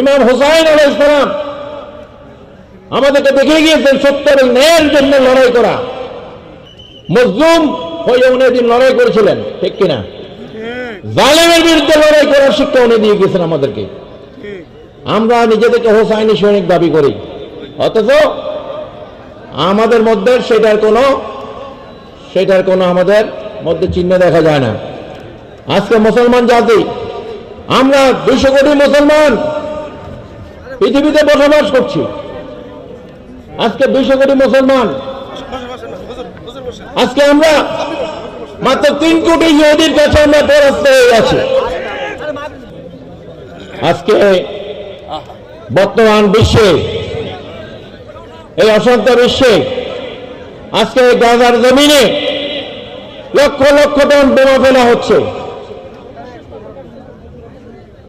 ইমাম হোসাইন আলাহ ইসলাম আমাদেরকে গিয়েছেন সত্যের ন্যায়ের জন্য লড়াই করা। মজলুম হয়ে উনি দিন লড়াই করেছিলেন, ঠিক কিনা? জালেমের বিরুদ্ধে লড়াই করার শিক্ষা উনি দিয়ে গেছেন আমাদেরকে। আমরা নিজেদেরকে হোসাইনি সৈনিক দাবি করি। অথচ আমাদের মধ্যে সেটার কোনো সেটার কোনো আমাদের মধ্যে চিহ্ন দেখা যায় না। আজকে মুসলমান জাতি আমরা দুশো কোটি মুসলমান পৃথিবীতে বসবাস করছি। আজকে দুশো কোটি মুসলমান। আজকে আমরা মাত্র তিন কোটি ইহুদির কাছে আমরা পরাস্ত হয়ে আছি। আজকে বর্তমান বিশ্বে, এই অশান্ত বিশ্বে, আজকে গাজার জমিনে লক্ষ লক্ষ টন বোমা ফেলা হচ্ছে।